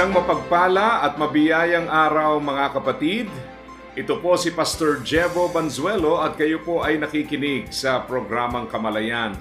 Isang mapagpala at mabiyayang araw mga kapatid. Ito po si Pastor Jevo Banzuelo at kayo po ay nakikinig sa programang Kamalayan.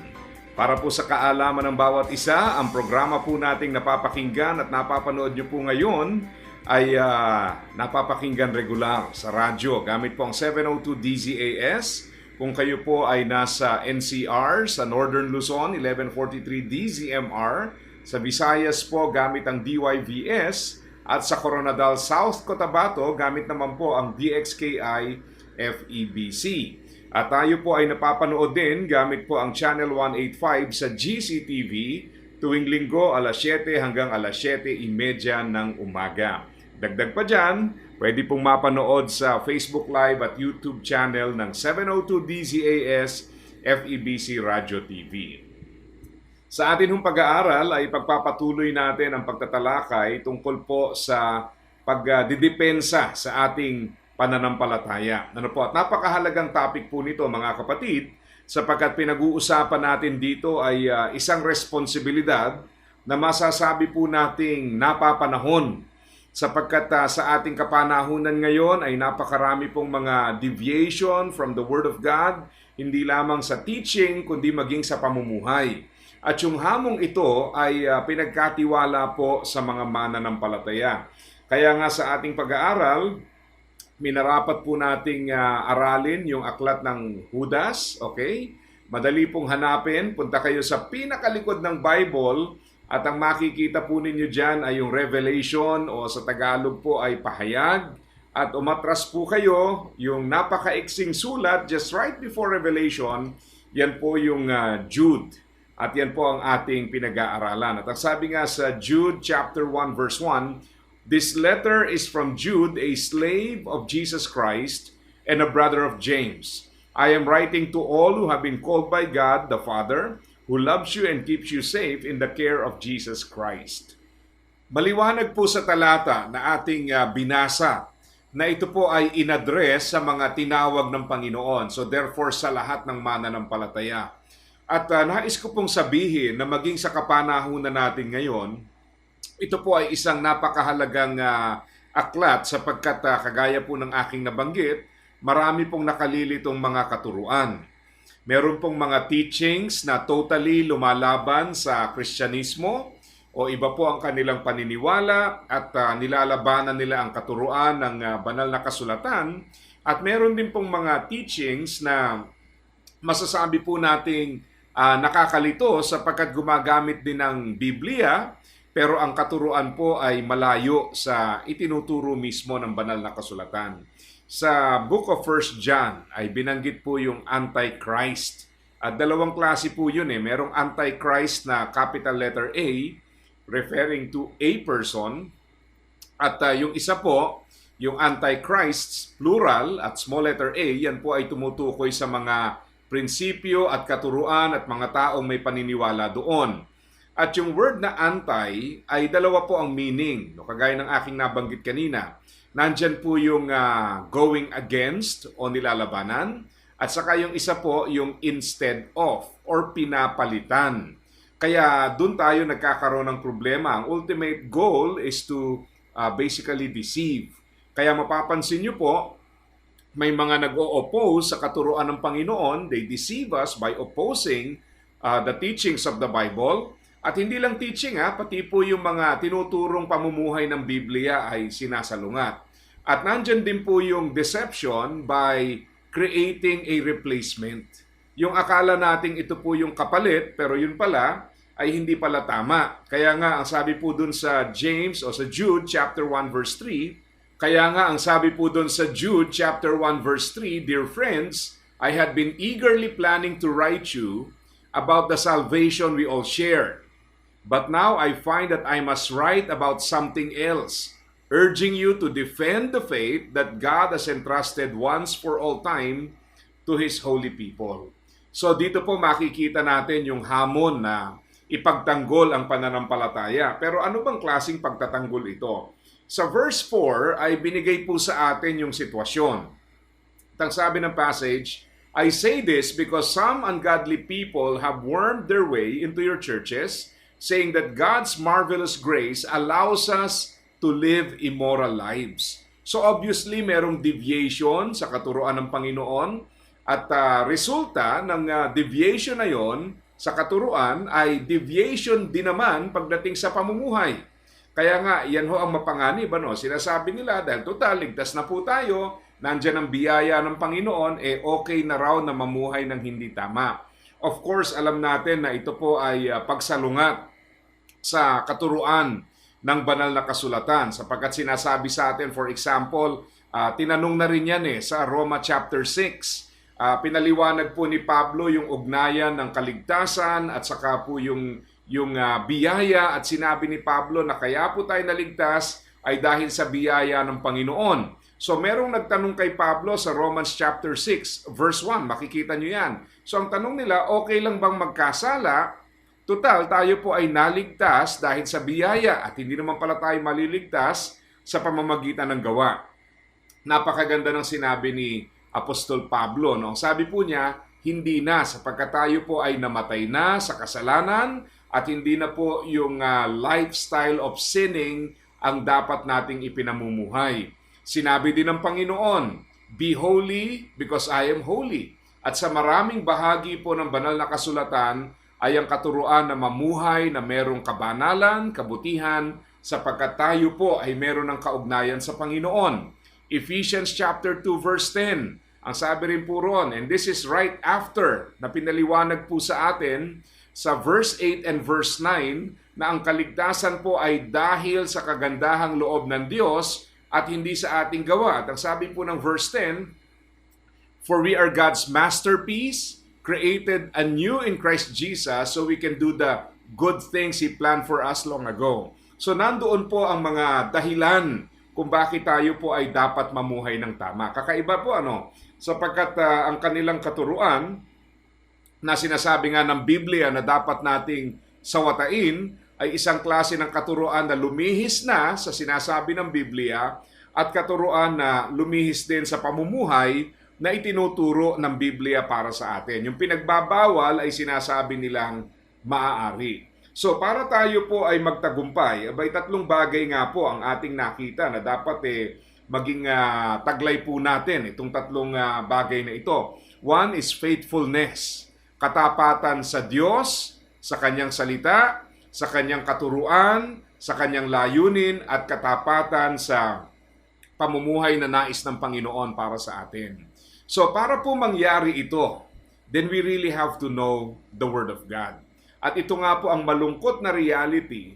Para po sa kaalaman ng bawat isa, ang programa po nating napapakinggan at napapanood nyo po ngayon ay uh, napapakinggan regular sa radyo gamit po ang 702 DZAS. Kung kayo po ay nasa NCR sa Northern Luzon, 1143 DZMR, sa Visayas po gamit ang DYVS at sa Coronadal South Cotabato gamit naman po ang DXKI FEBC. At tayo po ay napapanood din gamit po ang Channel 185 sa GCTV tuwing linggo alas 7 hanggang alas 7.30 ng umaga. Dagdag pa dyan, pwede pong mapanood sa Facebook Live at YouTube channel ng 702 DZAS FEBC Radio TV. Sa atin hong pag-aaral ay pagpapatuloy natin ang pagtatalakay tungkol po sa pagdidepensa sa ating pananampalataya. Ano po? At napakahalagang topic po nito mga kapatid sapagkat pinag-uusapan natin dito ay uh, isang responsibilidad na masasabi po nating napapanahon sapagkat uh, sa ating kapanahunan ngayon ay napakarami pong mga deviation from the Word of God, hindi lamang sa teaching kundi maging sa pamumuhay. At yung hamong ito ay uh, pinagkatiwala po sa mga mananampalataya. Kaya nga sa ating pag-aaral, minarapat po nating uh, aralin yung aklat ng Judas, okay? Madali pong hanapin, punta kayo sa pinakalikod ng Bible at ang makikita po ninyo dyan ay yung Revelation o sa Tagalog po ay pahayag. At umatras po kayo, yung napakaiksing sulat just right before Revelation, yan po yung uh, Jude. At yan po ang ating pinag-aaralan. At ang sabi nga sa Jude chapter 1 verse 1, This letter is from Jude, a slave of Jesus Christ and a brother of James. I am writing to all who have been called by God the Father, who loves you and keeps you safe in the care of Jesus Christ. Maliwanag po sa talata na ating uh, binasa na ito po ay inadres sa mga tinawag ng Panginoon. So therefore sa lahat ng mananampalataya. At uh, nais ko pong sabihin na maging sa kapanahunan natin ngayon, ito po ay isang napakahalagang uh, aklat sapagkat uh, kagaya po ng aking nabanggit, marami pong nakalilitong mga katuruan. Meron pong mga teachings na totally lumalaban sa Kristyanismo o iba po ang kanilang paniniwala at uh, nilalabanan nila ang katuruan ng uh, banal na kasulatan. At meron din pong mga teachings na masasabi po nating uh, nakakalito sapagkat gumagamit din ng Biblia pero ang katuruan po ay malayo sa itinuturo mismo ng banal na kasulatan. Sa Book of 1 John ay binanggit po yung Antichrist. At dalawang klase po yun eh. Merong Antichrist na capital letter A referring to a person at uh, yung isa po, yung Antichrists plural at small letter A, yan po ay tumutukoy sa mga prinsipyo at katuruan at mga taong may paniniwala doon. At yung word na anti ay dalawa po ang meaning, no? kagaya ng aking nabanggit kanina. Nandyan po yung uh, going against o nilalabanan at saka yung isa po yung instead of or pinapalitan. Kaya doon tayo nagkakaroon ng problema. Ang ultimate goal is to uh, basically deceive. Kaya mapapansin nyo po, may mga nag-o-oppose sa katuruan ng Panginoon. They deceive us by opposing uh, the teachings of the Bible. At hindi lang teaching ha, pati po yung mga tinuturong pamumuhay ng Biblia ay sinasalungat. At nandyan din po yung deception by creating a replacement. Yung akala nating ito po yung kapalit, pero yun pala ay hindi pala tama. Kaya nga, ang sabi po dun sa James o sa Jude chapter 1 verse 3, kaya nga ang sabi po doon sa Jude chapter 1 verse 3, Dear friends, I had been eagerly planning to write you about the salvation we all share. But now I find that I must write about something else, urging you to defend the faith that God has entrusted once for all time to His holy people. So dito po makikita natin yung hamon na ipagtanggol ang pananampalataya. Pero ano bang klasing pagtatanggol ito? Sa verse 4 ay binigay po sa atin yung sitwasyon. Ang sabi ng passage, I say this because some ungodly people have wormed their way into your churches, saying that God's marvelous grace allows us to live immoral lives. So obviously, merong deviation sa katuruan ng Panginoon at ah, resulta ng ah, deviation na yon sa katuruan ay deviation din naman pagdating sa pamumuhay. Kaya nga, yan ho ang mapanganib. Ano? Sinasabi nila, dahil total, ligtas na po tayo, nandyan ang biyaya ng Panginoon, eh okay na raw na mamuhay ng hindi tama. Of course, alam natin na ito po ay ah, pagsalungat sa katuruan ng banal na kasulatan sapagkat sinasabi sa atin for example ah, tinanong na rin yan eh sa Roma chapter 6 Ah, pinaliwanag po ni Pablo yung ugnayan ng kaligtasan at saka po yung yung ah, biyaya at sinabi ni Pablo na kaya po tayo naligtas ay dahil sa biyaya ng Panginoon. So merong nagtanong kay Pablo sa Romans chapter 6 verse 1, makikita nyo yan. So ang tanong nila, okay lang bang magkasala Total, tayo po ay naligtas dahil sa biyaya at hindi naman pala tayo maliligtas sa pamamagitan ng gawa. Napakaganda ng sinabi ni Apostol Pablo. No? Sabi po niya, hindi na sapagkat tayo po ay namatay na sa kasalanan at hindi na po yung ah, lifestyle of sinning ang dapat nating ipinamumuhay. Sinabi din ng Panginoon, Be holy because I am holy. At sa maraming bahagi po ng banal na kasulatan ay ang katuruan na mamuhay na merong kabanalan, kabutihan, sapagkat tayo po ay meron ng kaugnayan sa Panginoon. Ephesians chapter 2 verse 10. Ang sabi rin po ron, and this is right after na pinaliwanag po sa atin sa verse 8 and verse 9 na ang kaligtasan po ay dahil sa kagandahang loob ng Diyos at hindi sa ating gawa. At ang sabi po ng verse 10, For we are God's masterpiece, created anew in Christ Jesus so we can do the good things He planned for us long ago. So nandoon po ang mga dahilan kung bakit tayo po ay dapat mamuhay ng tama. Kakaiba po ano, sapagkat ah, ang kanilang katuruan na sinasabi nga ng Biblia na dapat nating sawatain ay isang klase ng katuruan na lumihis na sa sinasabi ng Biblia at katuruan na lumihis din sa pamumuhay na itinuturo ng Biblia para sa atin. Yung pinagbabawal ay sinasabi nilang maaari. So para tayo po ay magtagumpay, abay tatlong bagay nga po ang ating nakita na dapat eh maging ah, taglay po natin itong tatlong ah, bagay na ito. One is faithfulness, katapatan sa Diyos, sa kanyang salita, sa kanyang katuruan, sa kanyang layunin at katapatan sa pamumuhay na nais ng Panginoon para sa atin. So para po mangyari ito, then we really have to know the Word of God. At ito nga po ang malungkot na reality.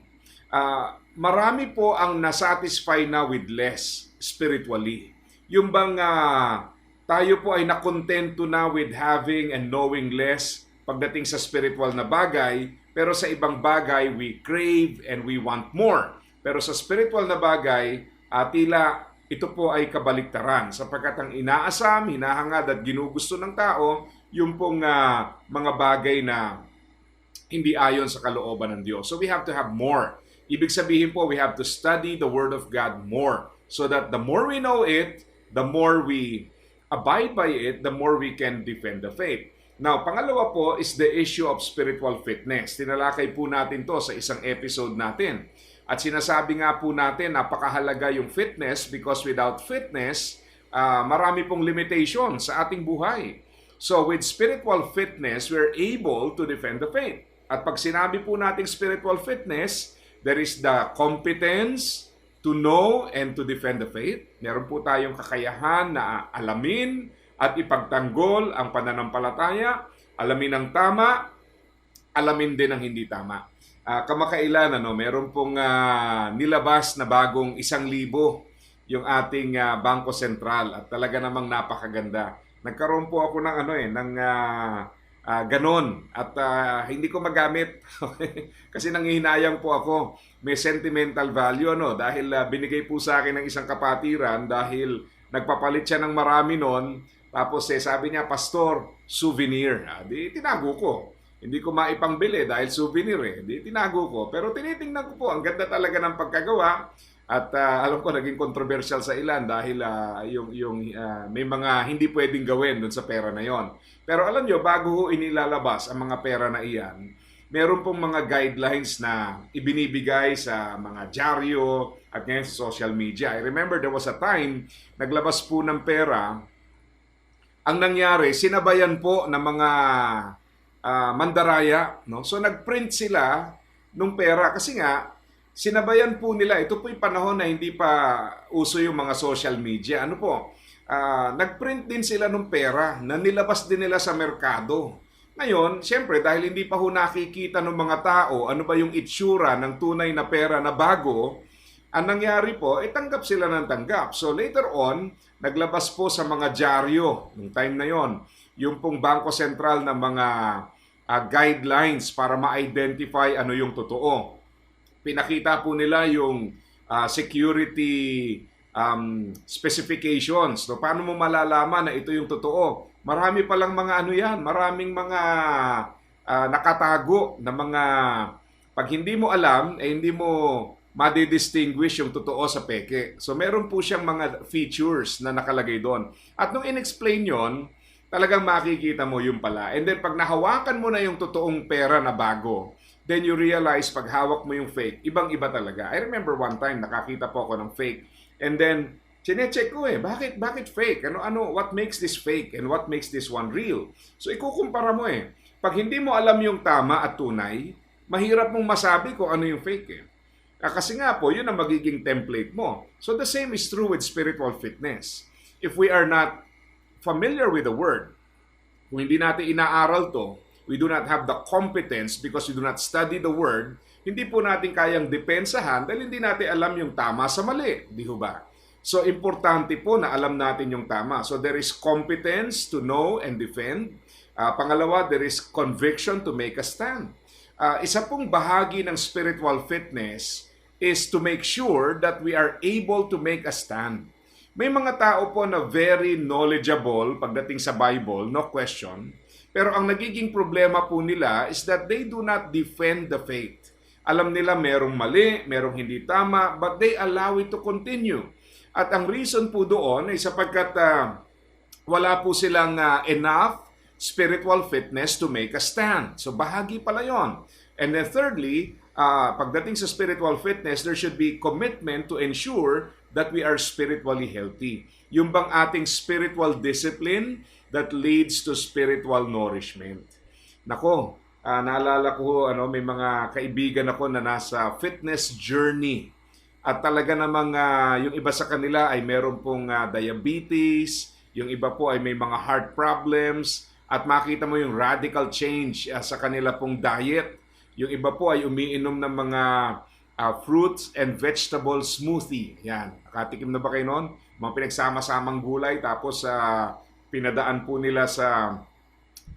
ah, marami po ang nasatisfy na with less spiritually. Yung bang ah, tayo po ay nakontento na with having and knowing less pagdating sa spiritual na bagay, pero sa ibang bagay we crave and we want more. Pero sa spiritual na bagay, ah, tila ito po ay kabaliktaran sapagkat ang inaasam, hinahangad at ginugusto ng tao yung pong ah, mga bagay na hindi ayon sa kalooban ng Diyos. So we have to have more. Ibig sabihin po, we have to study the Word of God more so that the more we know it, the more we abide by it, the more we can defend the faith. Now, pangalawa po is the issue of spiritual fitness. Tinalakay po natin to sa isang episode natin. At sinasabi nga po natin, napakahalaga yung fitness because without fitness, ah, marami pong limitation sa ating buhay. So with spiritual fitness, we're able to defend the faith. At pag sinabi po nating spiritual fitness, there is the competence to know and to defend the faith. Meron po tayong kakayahan na alamin at ipagtanggol ang pananampalataya, alamin ang tama, alamin din ang hindi tama. Ah, kamakailan, ano, meron pong ah, nilabas na bagong isang libo yung ating ah, Bangko Sentral at talaga namang napakaganda. Nagkaroon po ako ng ano eh, ng ah, Ah, ganon. At ah, hindi ko magamit. Kasi nangihinayang po ako. May sentimental value ano dahil ah, binigay po sa akin ng isang kapatiran dahil nagpapalit siya ng marami noon. Tapos eh, sabi niya, Pastor, souvenir. Ah, di tinago ko. Hindi ko maipangbili dahil souvenir eh. Di tinago ko. Pero tinitingnan ko po, ang ganda talaga ng pagkagawa. At ah, alam ko naging controversial sa ilan dahil ah, yung yung ah, may mga hindi pwedeng gawin doon sa pera na yon. Pero alam nyo, bago inilalabas ang mga pera na iyan, meron pong mga guidelines na ibinibigay sa mga dyaryo at ngayon sa social media. I remember there was a time, naglabas po ng pera, ang nangyari, sinabayan po ng mga ah, mandaraya. No? So nagprint sila nung pera kasi nga, sinabayan po nila, ito po yung panahon na hindi pa uso yung mga social media. Ano po? Ah, nagprint din sila ng pera na nilabas din nila sa merkado. Ngayon, siyempre, dahil hindi pa ho nakikita ng mga tao ano ba yung itsura ng tunay na pera na bago, ang nangyari po, eh tanggap sila ng tanggap. So later on, naglabas po sa mga dyaryo, nung time na yon, yung pong Bangko Sentral ng mga ah, guidelines para ma-identify ano yung totoo pinakita po nila yung ah, security um, specifications. No? Paano mo malalaman na ito yung totoo? Marami palang mga ano yan, maraming mga ah, nakatago na mga pag hindi mo alam, eh hindi mo madidistinguish yung totoo sa peke. So meron po siyang mga features na nakalagay doon. At nung in-explain yon, talagang makikita mo yung pala. And then pag nahawakan mo na yung totoong pera na bago, then you realize pag hawak mo yung fake, ibang-iba talaga. I remember one time nakakita po ako ng fake. And then Chinecheck ko eh, bakit, bakit fake? Ano, ano, what makes this fake and what makes this one real? So ikukumpara mo eh. Pag hindi mo alam yung tama at tunay, mahirap mong masabi kung ano yung fake eh. Ah, Kasi nga po, yun ang magiging template mo. So the same is true with spiritual fitness. If we are not familiar with the word, kung hindi natin inaaral to, we do not have the competence because we do not study the word, hindi po natin kayang depensahan dahil hindi natin alam yung tama sa mali. Di ba? So, importante po na alam natin yung tama. So, there is competence to know and defend. Ah, pangalawa, there is conviction to make a stand. Ah, isa pong bahagi ng spiritual fitness is to make sure that we are able to make a stand. May mga tao po na very knowledgeable pagdating sa Bible, no question. Pero ang nagiging problema po nila is that they do not defend the faith. Alam nila merong mali, merong hindi tama, but they allow it to continue. At ang reason po doon ay sapagkat ah, wala po silang ah, enough spiritual fitness to make a stand. So bahagi pala yon. And then thirdly, ah, pagdating sa spiritual fitness, there should be commitment to ensure that we are spiritually healthy. Yung bang ating spiritual discipline that leads to spiritual nourishment. Nako, ah, naalala ko ano may mga kaibigan ako na nasa fitness journey at talaga namang ah, yung iba sa kanila ay meron pong ah, diabetes, yung iba po ay may mga heart problems, at makita mo yung radical change ah, sa kanila pong diet. Yung iba po ay umiinom ng mga ah, fruits and vegetable smoothie. Yan. Nakatikim na ba kayo noon? Mga pinagsama-samang gulay tapos sa pinadaan po nila sa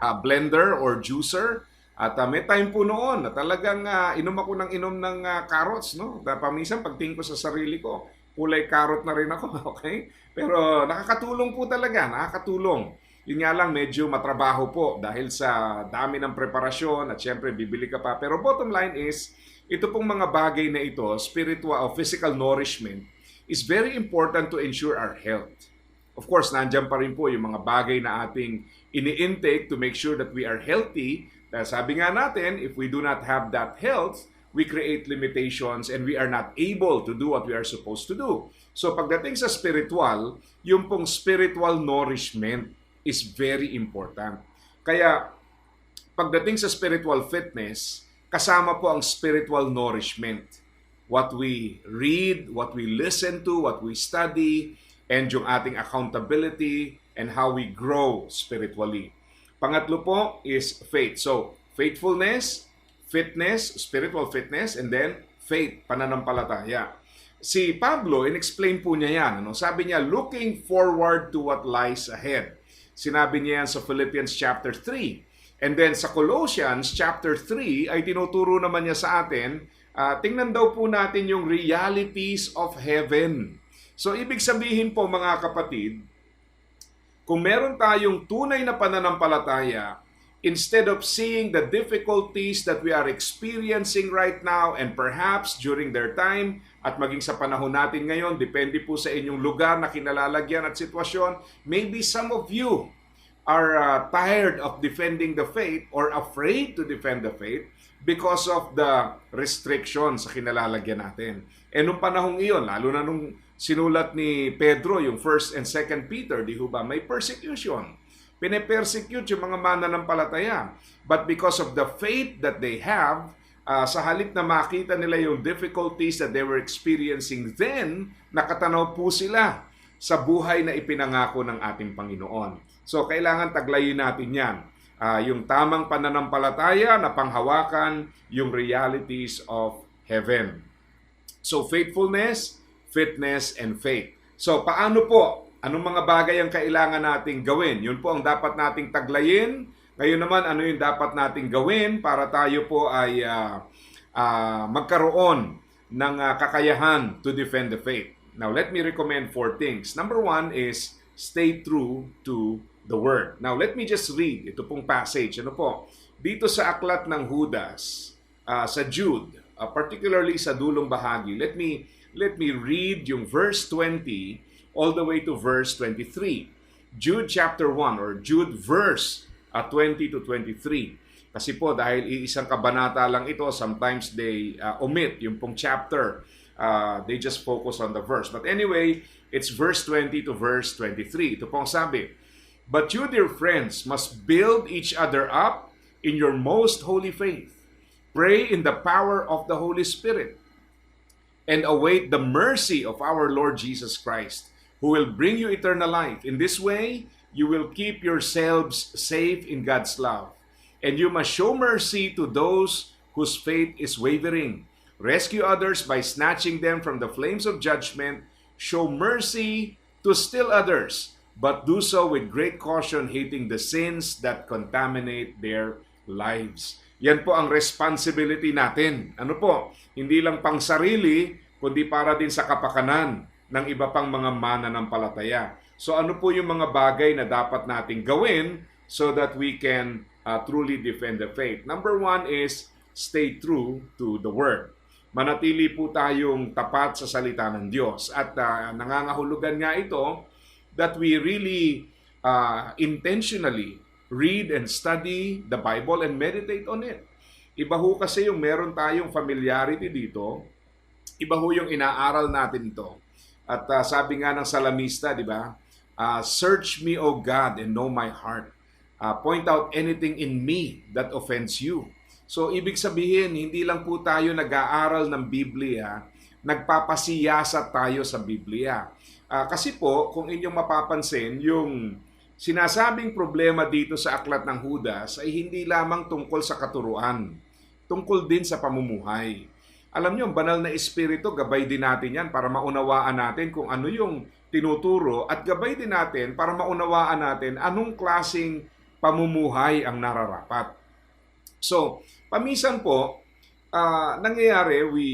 ah, blender or juicer. At ah, may time po noon na talagang ah, inom ako ng inom ng ah, carrots, no? Paminsan pagtingin ko sa sarili ko, kulay carrot na rin ako, okay? Pero nakakatulong po talaga, nakakatulong. Yun nga lang, medyo matrabaho po dahil sa dami ng preparasyon at syempre bibili ka pa. Pero bottom line is, ito pong mga bagay na ito, spiritual o physical nourishment, is very important to ensure our health. Of course, nandyan pa rin po yung mga bagay na ating ini-intake to make sure that we are healthy. Dahil sabi nga natin, if we do not have that health, we create limitations and we are not able to do what we are supposed to do. So pagdating sa spiritual, yung pong spiritual nourishment is very important. Kaya pagdating sa spiritual fitness, kasama po ang spiritual nourishment. What we read, what we listen to, what we study, and yung ating accountability and how we grow spiritually. Pangatlo po is faith. So, faithfulness, fitness, spiritual fitness, and then faith, pananampalataya. Si Pablo, in-explain po niya yan. Ano? Sabi niya, looking forward to what lies ahead. Sinabi niya yan sa Philippians chapter 3. And then sa Colossians chapter 3 ay tinuturo naman niya sa atin, ah, tingnan daw po natin yung realities of heaven. So ibig sabihin po mga kapatid, kung meron tayong tunay na pananampalataya, instead of seeing the difficulties that we are experiencing right now and perhaps during their time at maging sa panahon natin ngayon, depende po sa inyong lugar na kinalalagyan at sitwasyon, maybe some of you are uh, tired of defending the faith or afraid to defend the faith because of the restrictions sa kinalalagyan natin. E nung panahong iyon, lalo na nung sinulat ni Pedro yung 1st and 2nd Peter, di ba, may persecution. Pine-persecute yung mga mananampalataya. But because of the faith that they have, uh, sa halip na makita nila yung difficulties that they were experiencing then, nakatanaw po sila sa buhay na ipinangako ng ating Panginoon. So, kailangan taglayin natin yan. Uh, yung tamang pananampalataya na panghawakan yung realities of heaven. So, faithfulness, fitness, and faith. So, paano po? Anong mga bagay ang kailangan nating gawin? Yun po ang dapat nating taglayin. Ngayon naman, ano yung dapat nating gawin para tayo po ay uh, uh, magkaroon ng uh, kakayahan to defend the faith. Now, let me recommend four things. Number one is stay true to the Word. Now, let me just read ito pong passage. Ano po? Dito sa aklat ng Judas, uh, sa Jude, uh, particularly sa dulong bahagi, let me let me read yung verse 20 all the way to verse 23. Jude chapter 1 or Jude verse uh, 20 to 23. Kasi po dahil iisang kabanata lang ito, sometimes they uh, omit yung pong chapter. Uh, they just focus on the verse. But anyway, it's verse 20 to verse 23. Ito pong sabi, But you, dear friends, must build each other up in your most holy faith. Pray in the power of the Holy Spirit and await the mercy of our Lord Jesus Christ, who will bring you eternal life. In this way, you will keep yourselves safe in God's love. And you must show mercy to those whose faith is wavering. Rescue others by snatching them from the flames of judgment. Show mercy to still others, but do so with great caution, hating the sins that contaminate their lives. Yan po ang responsibility natin. Ano po? Hindi lang pang sarili, kundi para din sa kapakanan ng iba pang mga mananampalataya. So ano po yung mga bagay na dapat nating gawin so that we can uh, truly defend the faith? Number one is stay true to the Word. Manatili po tayong tapat sa salita ng Diyos. At uh, nangangahulugan nga ito that we really uh, intentionally read and study the Bible and meditate on it. Iba ho kasi yung meron tayong familiarity dito, iba ho yung inaaral natin ito. At uh, sabi nga ng salamista, di ba? Uh, Search me, O God, and know my heart. Uh, point out anything in me that offends you. So, ibig sabihin, hindi lang po tayo nag-aaral ng Biblia, nagpapasiyasa tayo sa Biblia. Uh, kasi po, kung inyong mapapansin, yung sinasabing problema dito sa aklat ng Judas ay hindi lamang tungkol sa katuruan, tungkol din sa pamumuhay. Alam niyo, ang banal na espiritu, gabay din natin yan para maunawaan natin kung ano yung tinuturo at gabay din natin para maunawaan natin anong klasing pamumuhay ang nararapat. So, pamisan po, uh, nangyayari, we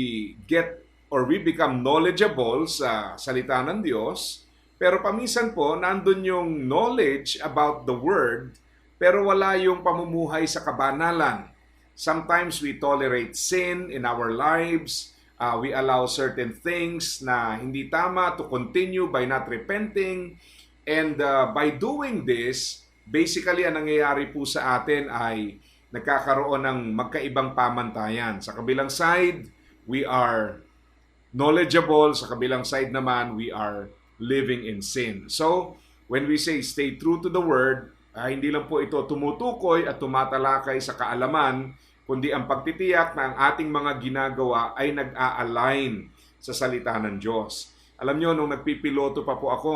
get or we become knowledgeable sa salita ng Diyos, pero pamisan po, nandun yung knowledge about the Word, pero wala yung pamumuhay sa kabanalan. Sometimes we tolerate sin in our lives. Uh, we allow certain things na hindi tama to continue by not repenting. And uh, by doing this, basically ang nangyayari po sa atin ay nagkakaroon ng magkaibang pamantayan. Sa kabilang side, we are knowledgeable. Sa kabilang side naman, we are living in sin. So, when we say stay true to the Word, uh, hindi lang po ito tumutukoy at tumatalakay sa kaalaman, kundi ang pagtitiyak na ang ating mga ginagawa ay nag-a-align sa salita ng Diyos. Alam nyo, nung nagpipiloto pa po ako,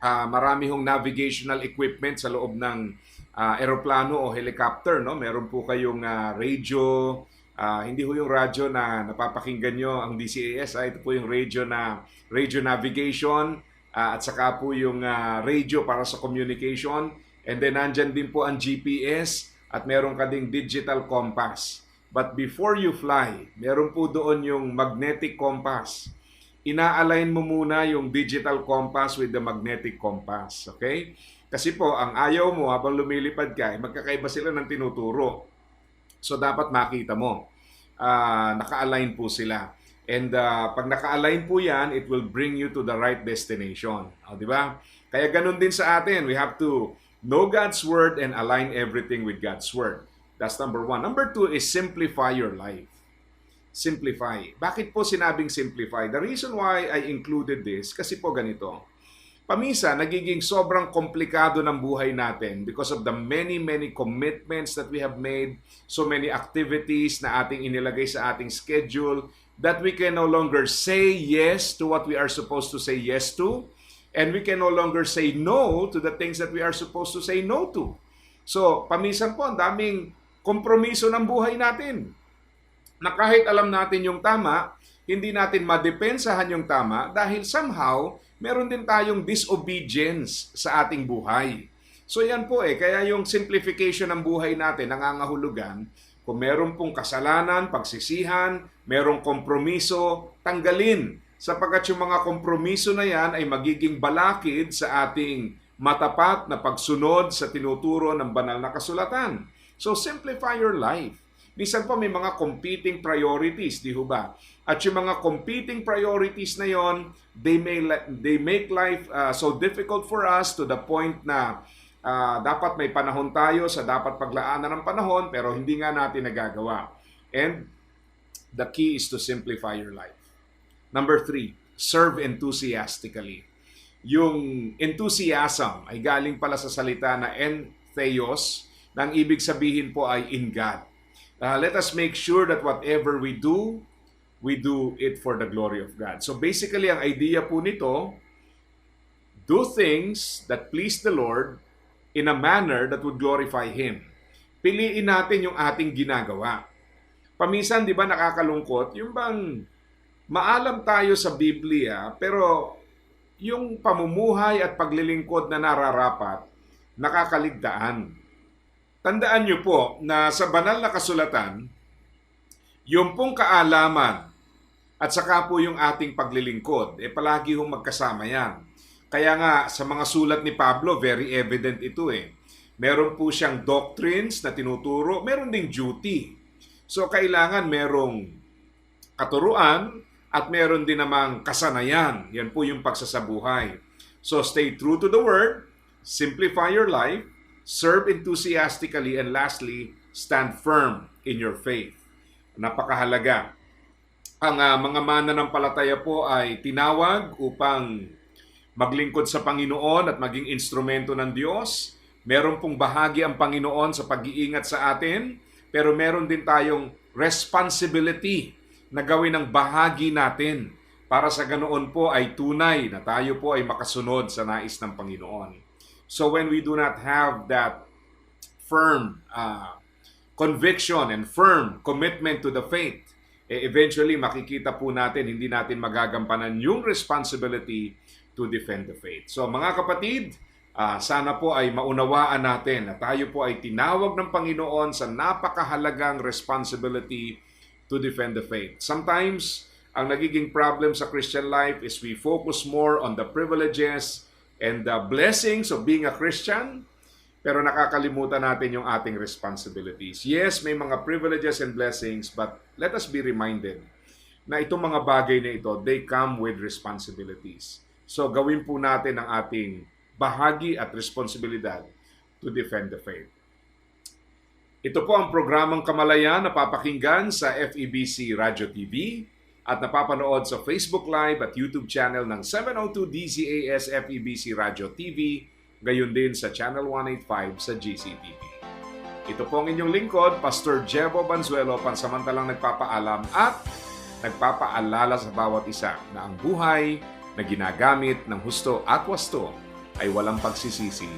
uh, marami hong navigational equipment sa loob ng uh, eroplano o helicopter. No? Meron po kayong uh, radio, uh, hindi ho yung radyo na napapakinggan nyo ang DCAS. Ah. Ito po yung radio na radio navigation uh, at saka po yung uh, radio para sa communication. And then nandyan din po ang GPS at meron ka ding digital compass. But before you fly, meron po doon yung magnetic compass. Ina-align mo muna yung digital compass with the magnetic compass. Okay? Kasi po, ang ayaw mo habang lumilipad ka, eh, magkakaiba sila ng tinuturo. So, dapat makita mo. Ah, naka-align po sila. And ah, pag naka-align po yan, it will bring you to the right destination. O, di ba? Kaya ganun din sa atin. We have to know God's Word and align everything with God's Word. That's number one. Number two is simplify your life. Simplify. Bakit po sinabing simplify? The reason why I included this, kasi po ganito. Pamisa, nagiging sobrang komplikado ng buhay natin because of the many, many commitments that we have made, so many activities na ating inilagay sa ating schedule, that we can no longer say yes to what we are supposed to say yes to, and we can no longer say no to the things that we are supposed to say no to. So, paminsan po, ang daming kompromiso ng buhay natin na kahit alam natin yung tama, hindi natin madepensahan yung tama dahil somehow meron din tayong disobedience sa ating buhay. So yan po eh, kaya yung simplification ng buhay natin, nangangahulugan, kung meron pong kasalanan, pagsisihan, merong kompromiso, tanggalin. Sapagkat yung mga kompromiso na yan ay magiging balakid sa ating matapat na pagsunod sa tinuturo ng banal na kasulatan. So simplify your life. Minsan po may mga competing priorities, di ho ba? At yung mga competing priorities na yon, they may they make life uh, so difficult for us to the point na uh, dapat may panahon tayo sa dapat paglaanan ng panahon pero hindi nga natin nagagawa. And the key is to simplify your life. Number three, serve enthusiastically. Yung enthusiasm ay galing pala sa salita na entheos, na ang ibig sabihin po ay in God. Uh, let us make sure that whatever we do, we do it for the glory of God. So basically, ang idea po nito, do things that please the Lord in a manner that would glorify Him. Piliin natin yung ating ginagawa. Paminsan, di ba nakakalungkot, yung bang maalam tayo sa Biblia, pero yung pamumuhay at paglilingkod na nararapat, nakakaligtaan. Tandaan niyo po na sa banal na kasulatan, yung pong kaalaman at saka po yung ating paglilingkod, eh palagi hong magkasama yan. Kaya nga sa mga sulat ni Pablo, very evident ito eh. Meron po siyang doctrines na tinuturo, meron ding duty. So kailangan merong katuruan at meron din namang kasanayan. Yan po yung pagsasabuhay. So stay true to the word, simplify your life, serve enthusiastically, and lastly, stand firm in your faith. Napakahalaga. Ang uh, mga mananampalataya po ay tinawag upang maglingkod sa Panginoon at maging instrumento ng Diyos. Meron pong bahagi ang Panginoon sa pag-iingat sa atin, pero meron din tayong responsibility na gawin ang bahagi natin para sa ganoon po ay tunay na tayo po ay makasunod sa nais ng Panginoon. So when we do not have that firm uh, conviction and firm commitment to the faith, eh, eventually makikita po natin hindi natin magagampanan yung responsibility to defend the faith. So mga kapatid, uh, sana po ay maunawaan natin na tayo po ay tinawag ng Panginoon sa napakahalagang responsibility to defend the faith. Sometimes, ang nagiging problem sa Christian life is we focus more on the privileges and the blessings of being a Christian, pero nakakalimutan natin yung ating responsibilities. Yes, may mga privileges and blessings, but let us be reminded na itong mga bagay na ito, they come with responsibilities. So gawin po natin ang ating bahagi at responsibilidad to defend the faith. Ito po ang programang Kamalayan na papakinggan sa FEBC Radio TV at napapanood sa Facebook Live at YouTube channel ng 702 DZAS FEBC Radio TV, gayon din sa Channel 185 sa GCTV. Ito po ang inyong lingkod, Pastor Jebo Banzuelo, pansamantalang nagpapaalam at nagpapaalala sa bawat isa na ang buhay na ginagamit ng husto at wasto ay walang pagsisisi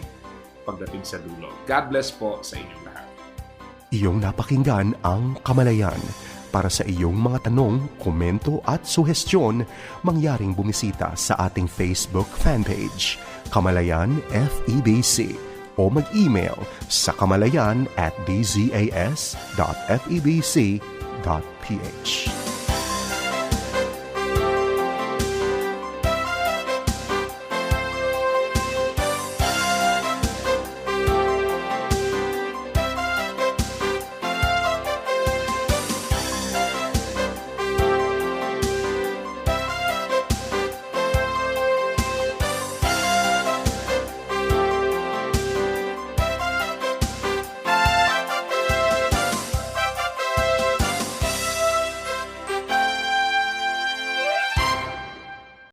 pagdating sa dulo. God bless po sa inyong lahat. Iyong napakinggan ang Kamalayan. Para sa iyong mga tanong, komento at suhestyon, mangyaring bumisita sa ating Facebook fanpage, Kamalayan FEBC o mag-email sa kamalayan at dzas.febc.ph.